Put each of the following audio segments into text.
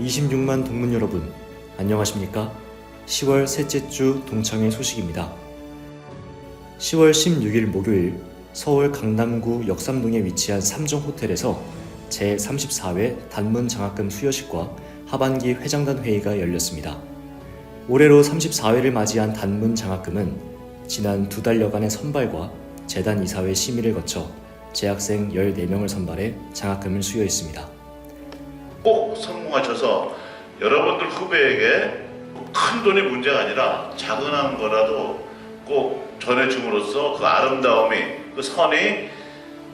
26만 동문 여러분, 안녕하십니까? 10월 셋째 주 동창회 소식입니다. 10월 16일 목요일 서울 강남구 역삼동에 위치한 삼정 호텔에서 제34회 단문 장학금 수여식과 하반기 회장단 회의가 열렸습니다. 올해로 34회를 맞이한 단문 장학금은 지난 두 달여간의 선발과 재단 이사회 심의를 거쳐 재학생 14명을 선발해 장학금을 수여했습니다. 꼭 성공하셔서 여러분들 후배에게 큰 돈이 문제가 아니라 작은 거라도 꼭 전해줌으로써 그 아름다움이 그 선이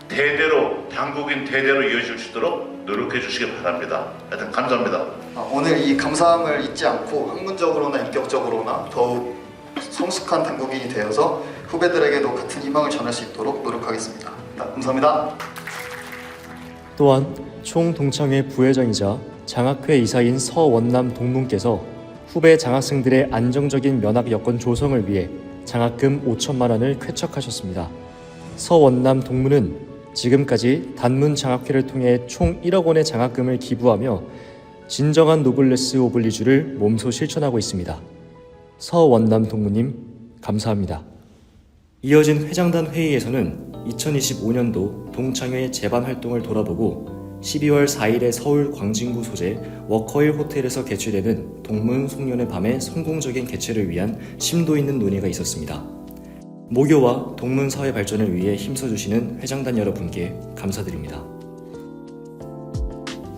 대대로 당국인 대대로 이어질 수 있도록 노력해 주시기 바랍니다. 하여튼 감사합니다. 아, 오늘 이 감사함을 잊지 않고 학문적으로나 인격적으로나 더욱 성숙한 당국인이 되어서 후배들에게도 같은 희망을 전할 수 있도록 노력하겠습니다. 네, 감사합니다. 또한 총 동창회 부회장이자 장학회 이사인 서원남 동문께서 후배 장학생들의 안정적인 면학 여건 조성을 위해 장학금 5천만 원을 쾌척하셨습니다. 서원남 동문은 지금까지 단문 장학회를 통해 총 1억 원의 장학금을 기부하며 진정한 노블레스 오블리주를 몸소 실천하고 있습니다. 서원남 동무님 감사합니다. 이어진 회장단 회의에서는 2025년도 동창회 재반 활동을 돌아보고 12월 4일에 서울 광진구 소재 워커힐 호텔에서 개최되는 동문 송년회 밤의 성공적인 개최를 위한 심도 있는 논의가 있었습니다. 모교와 동문 사회 발전을 위해 힘써주시는 회장단 여러분께 감사드립니다.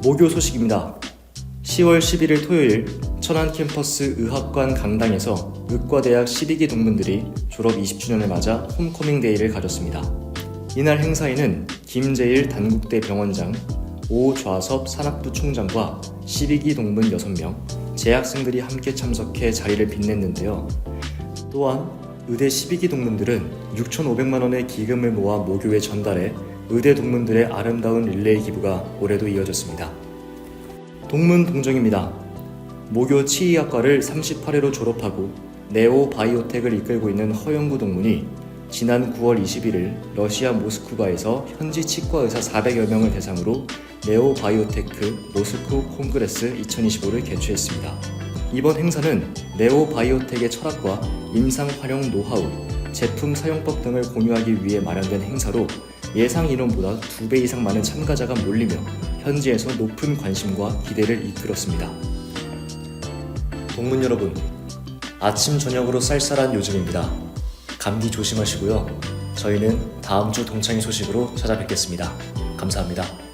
모교 소식입니다. 10월 11일 토요일 천안 캠퍼스 의학관 강당에서 의과대학 12기 동문들이 졸업 20주년을 맞아 홈커밍 데이를 가졌습니다. 이날 행사에는 김재일 단국대 병원장, 오좌섭 산학부 총장과 12기 동문 6명, 재학생들이 함께 참석해 자리를 빛냈는데요. 또한 의대 12기 동문들은 6,500만 원의 기금을 모아 모교에 전달해 의대 동문들의 아름다운 릴레이 기부가 올해도 이어졌습니다. 동문 동정입니다. 모교 치의학과를 38회로 졸업하고 네오 바이오텍을 이끌고 있는 허영구 동문이 지난 9월 21일 러시아 모스크바에서 현지 치과 의사 400여 명을 대상으로 네오 바이오테크 모스크 콩그레스 2025를 개최했습니다. 이번 행사는 네오 바이오텍의 철학과 임상 활용 노하우, 제품 사용법 등을 공유하기 위해 마련된 행사로 예상 인원보다 2배 이상 많은 참가자가 몰리며 현지에서 높은 관심과 기대를 이끌었습니다. 동문 여러분, 아침 저녁으로 쌀쌀한 요즘입니다. 감기 조심하시고요. 저희는 다음 주 동창회 소식으로 찾아뵙겠습니다. 감사합니다.